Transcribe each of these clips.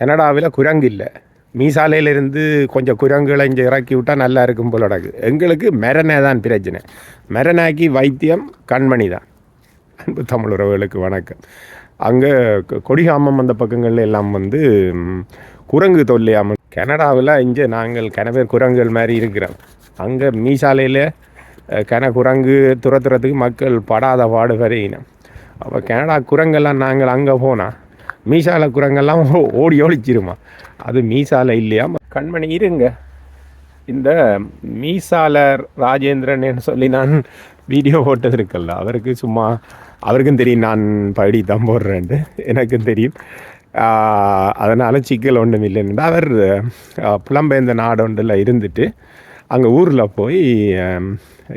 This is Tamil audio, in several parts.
கனடாவில் குரங்கு இல்லை மீசாலையிலிருந்து கொஞ்சம் குரங்குகளை இங்கே இறக்கி விட்டால் நல்லா இருக்கும் போல எங்களுக்கு மெரனே தான் பிரச்சனை. மெரனாக்கி வைத்தியம் கண்மணி தான். அன்பு தமிழ் உறவுகளுக்கு வணக்கம். அங்கே கொடிகாமம் அந்த பக்கங்கள்ல எல்லாம் வந்து குரங்கு தொல்லையாமல் கனடாவில் இங்கே நாங்கள் கனவேர் குரங்குகள் மாதிரி இருக்கிறோம். அங்கே மீசாலையில் கன குரங்கு துரத்துறதுக்கு மக்கள் படாத பாடு வரையினம் அப்போ கனடா குரங்கெல்லாம் நாங்கள் அங்கே போனால் மீசால குரங்கெல்லாம் ஓடி ஒழிச்சிருமா. அது மீசால இல்லையா? கண்மணி இருங்க. இந்த மீசாலர் ராஜேந்திரன் சொல்லி நான் வீடியோ போட்டது இருக்கல்ல அவருக்கு சும்மா அவருக்கும் தெரியும் நான் படி தான் போடுறேன்ட்டு. எனக்கும் தெரியும். அதனால் சிக்கல் ஒன்றும் இல்லைன்னு அவர் புலம்பெயர்ந்த நாடு ஒன்றில் இருந்துட்டு அங்கே ஊரில் போய்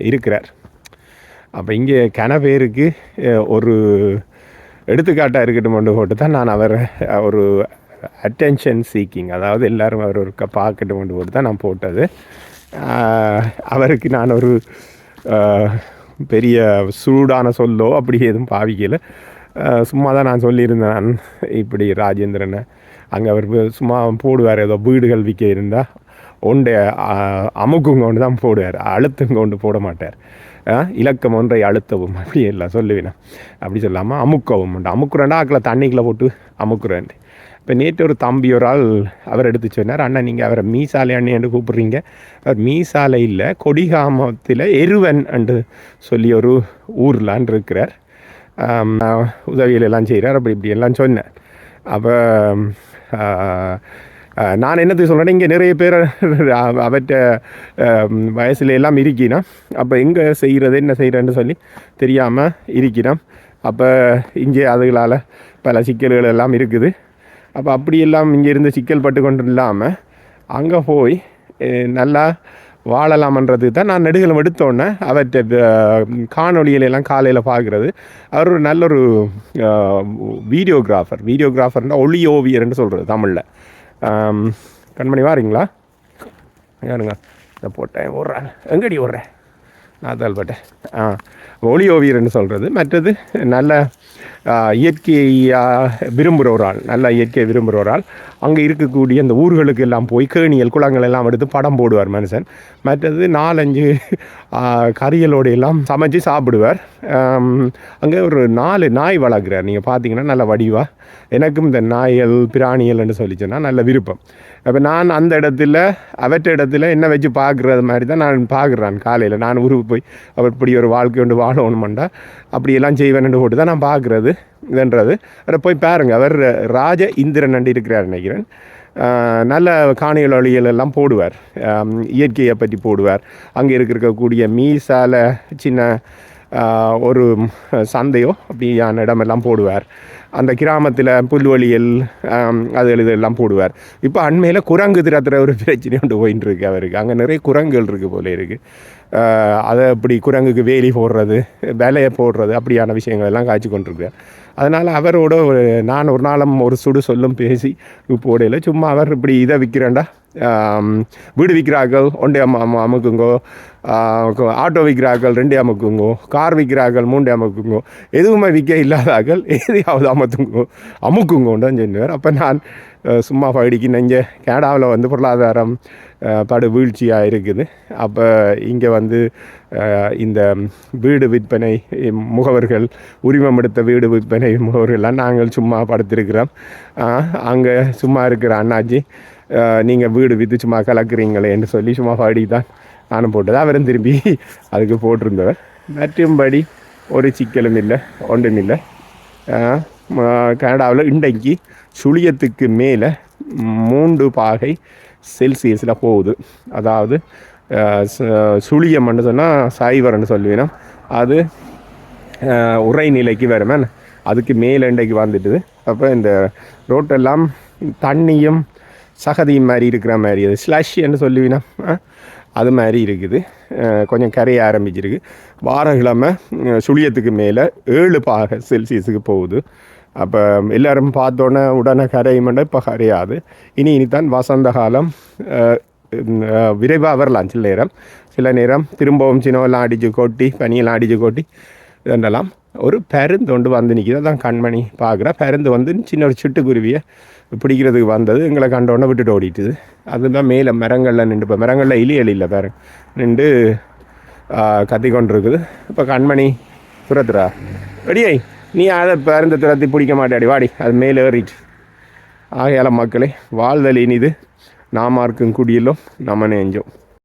இருக்கிறார். அப்போ இங்கே கன பேருக்கு ஒரு எடுத்துக்காட்டாக இருக்கட்டும் கொண்டு போட்டு தான் நான் அவர் ஒரு அட்டென்ஷன் சீக்கிங் அதாவது எல்லோரும் அவர் ஒரு பார்க்கட்டும் கொண்டு போட்டு தான் நான் போட்டது. அவருக்கு நான் ஒரு பெரிய சூடான சொல்லோ அப்படி எதுவும் பாவிக்கல. சும்மா தான் நான் சொல்லியிருந்தேன் நான் இப்படி ராஜேந்திரனை அங்கே அவர் சும்மா போடுவார் ஏதோ வீடுகள் விற்க இருந்தால் ஒன்றை அமுக்குங்க ஒன்று தான் போடுவார். அழுத்துங்க ஒன்று போட மாட்டார். இலக்கம் ஒன்றை அழுத்தவும் அப்படி எல்லாம் சொல்லுவேன் அப்படி சொல்லாமல் அமுக்கவும் உண்டு. அமுக்குறேன்டா ஆக்கில் தண்ணிக்குள்ளே போட்டு அமுக்குறேன். இப்போ நேற்று ஒரு தம்பி ஒரு ஆள் அவர் எடுத்து சொன்னார் அண்ணா நீங்கள் அவரை மீசாலை அண்ணன் கூப்பிட்றீங்க. அவர் மீசாலை இல்லை கொடிகாமத்தில் எருவன் என்று சொல்லி ஒரு ஊர்லான் இருக்கிறார். உதவிகள் எல்லாம் செய்கிறார் அப்படி இப்படி எல்லாம் சொன்னேன் அப்போ நான் என்னத்துக்கு சொல்கிறேன் இங்கே நிறைய பேர் அவற்ற வயசுல எல்லாம் இருக்கினா அப்போ எங்கே செய்கிறது என்ன செய்கிறேன்னு சொல்லி தெரியாமல் இருக்கிறோம் அப்போ இங்கே அதுகளால் பல சிக்கல்கள் எல்லாம் இருக்குது. அப்போ அப்படியெல்லாம் இங்கே இருந்து சிக்கல் பட்டு கொண்டு இல்லாமல் அங்கே போய் நல்லா வாழலாமன்றதுக்கு தான் நான் நெடுகளும் எடுத்தோன்னே அவற்றை காணொளியில எல்லாம் காலையில் பார்க்குறது. அவர் ஒரு நல்ல ஒரு வீடியோகிராஃபர். வீடியோகிராஃபர்னால் ஒளி ஓவியர்னு சொல்கிறது தமிழில். கண்மணி வாரீங்களா? யாருங்க இந்த போட்டேன் ஓடுறேன். எங்கடி ஓடுறேன் நான் ஆ ஒளி ஓவியர்னு சொல்கிறது மற்றது நல்ல இயற்கையாக விரும்புகிற ஒரு ஆள் நல்ல இயற்கையை விரும்புகிற ஒரு ஆள் அங்கே இருக்கக்கூடிய அந்த ஊர்களுக்கு எல்லாம் போய் கேணியல் குளங்கள் எல்லாம் எடுத்து படம் போடுவார் மனுஷன். மற்றது நாலஞ்சு ஆ, கறிகளோடு எல்லாம் சமைச்சு சாப்பிடுவார். அங்கே ஒரு நாலு நாய் வளர்க்குறார். நீங்கள் பார்த்தீங்கன்னா நல்ல வடிவாக எனக்கும் இந்த நாய்கள் பிராணிகள்னு சொல்லி சொன்னால் நல்ல விருப்பம். அப்போ நான் அந்த இடத்துல அவற்ற இடத்துல என்ன வச்சு பார்க்குறது மாதிரி தான் நான் பார்க்குறேன் காலையில். நான் ஊருக்கு போய் அவர் இப்படி ஒரு வாழ்க்கை உண்டு வாழணுமெண்டா? அப்படியெல்லாம் செய்வேன் போட்டு தான் நான் பார்க்குறது. இதுன்றது அவரை போய் பாருங்கள் அவர் ராஜ இந்திரன் அண்டு இருக்கிறார் நினைக்கிறேன். நல்ல காணியல் வழிகள் எல்லாம் போடுவார். இயற்கையை பற்றி போடுவார். அங்கே இருக்கக்கூடிய மீசால சின்ன ஒரு சந்தையோ அப்படியான இடமெல்லாம் போடுவார். அந்த கிராமத்தில் புல்வெளியல் அது இதெல்லாம் போடுவார். இப்போ அண்மையில் குரங்கு திறத்துற ஒரு பிரச்சனை கொண்டு போயின்னு இருக்கு அவருக்கு. அங்கே நிறைய குரங்குகள் இருக்குது போல இருக்குது அதை அப்படி குரங்குக்கு வேலி போடுறது விலையை போடுறது அப்படியான விஷயங்கள் எல்லாம் காய்ச்சி கொண்டிருக்கிறார் அதனால் அவரோட ஒரு நான் ஒரு நாளும் ஒரு சுடு சொல்லும் பேசி போடையில் சும்மா அவர் இப்படி இதை விற்கிறேன்டா வீடு விற்கிறார்கள் ஒன்றே அம்மா அமுக்குங்கோ. ஆட்டோ விற்கிறார்கள் ரெண்டே அமுக்குங்கோ. கார் விற்கிறார்கள் மூண்டே அமுக்குங்கோ. எதுவுமே விற்க இல்லாதார்கள் எதையாவது அமுத்துங்கோ. அமுக்குங்கோன்னு தான் சொன்னார். அப்போ நான் சும்மா படிக்கு இங்கே கேடாவில் வந்து பொருளாதாரம் படு வீழ்ச்சியாக இருக்குது. அப்போ இங்கே வந்து இந்த வீடு விற்பனை முகவர்கள் உரிமம் எடுத்த வீடு விற்பனை முகவர்கள்லாம் நாங்கள் சும்மா படுத்திருக்கிறோம். அங்கே சும்மா இருக்கிற அண்ணாச்சி நீங்கள் வீடு விற்று சும்மா கலக்குறீங்களேன்னு சொல்லி சும்மா பாடி தான் நானும் போட்டது அவரும் திரும்பி அதுக்கு போட்டிருந்தவர். மற்றும்படி ஒரு சிக்கலும் இல்லை ஒன்றும் இல்லை. கனடாவில் இன்றைக்கு சுழியத்துக்கு மேலே மூன்று பாகை செல்சியஸில் போகுது. அதாவது சு- சுழியம்னு சொன்னால் சைவர்னு சொல்லுவேன். அது அஹ், உறைநிலைக்கு வருமே. அதுக்கு மேலே இன்றைக்கு வந்துட்டுது. அப்போ இந்த ரோட்டெல்லாம் தண்ணியும் சகதியும் மாதிரி இருக்கிற மாதிரி. அது ஸ்லஷ்ன்னு சொல்லுவீனா. அது மாதிரி இருக்குது. கொஞ்சம் கரைய ஆரம்பிச்சிருக்கு. வாரக்கிழமை சுழியத்துக்கு மேலே ஏழு பாக செல்சியஸுக்கு போகுது. அப்போ எல்லோரும் பார்த்தோன்னே உடனே கரையுமெண்டா இப்போ கரையாது இனி இனித்தான் வசந்த காலம் விரைவாக வரலாம் சில நேரம் சில நேரம் திரும்பவும் சினவெல்லாம் அடித்து கொட்டி பனியெல்லாம் அடித்து கொட்டி இதெல்லாம் ஒரு பருந்து வந்து நிற்கிது அதான் கண்மணி பார்க்குற பருந்து வந்து சின்ன ஒரு சிட்டுக்குருவியை பிடிக்கிறதுக்கு வந்தது எங்களை கண்டோன்னே விட்டுட்டு ஓடிட்டுது அதுதான் மேலே மரங்களில் நின்று இப்போ மரங்களில் இலியல் இல்லை பேர நின்று கத்தி கொண்டு இருக்குது இப்போ கண்மணி துரத்துறா ரெடியாய் நீ அதை பருந்து துரத்தி பிடிக்க மாட்டாடி. வாடி அது மேலே ஏறிட்டு. ஆகையால மக்களே வாழ்தல் இனிது. நாமார்க்கும் குடியிலும் நம்ம நெஞ்சோம்.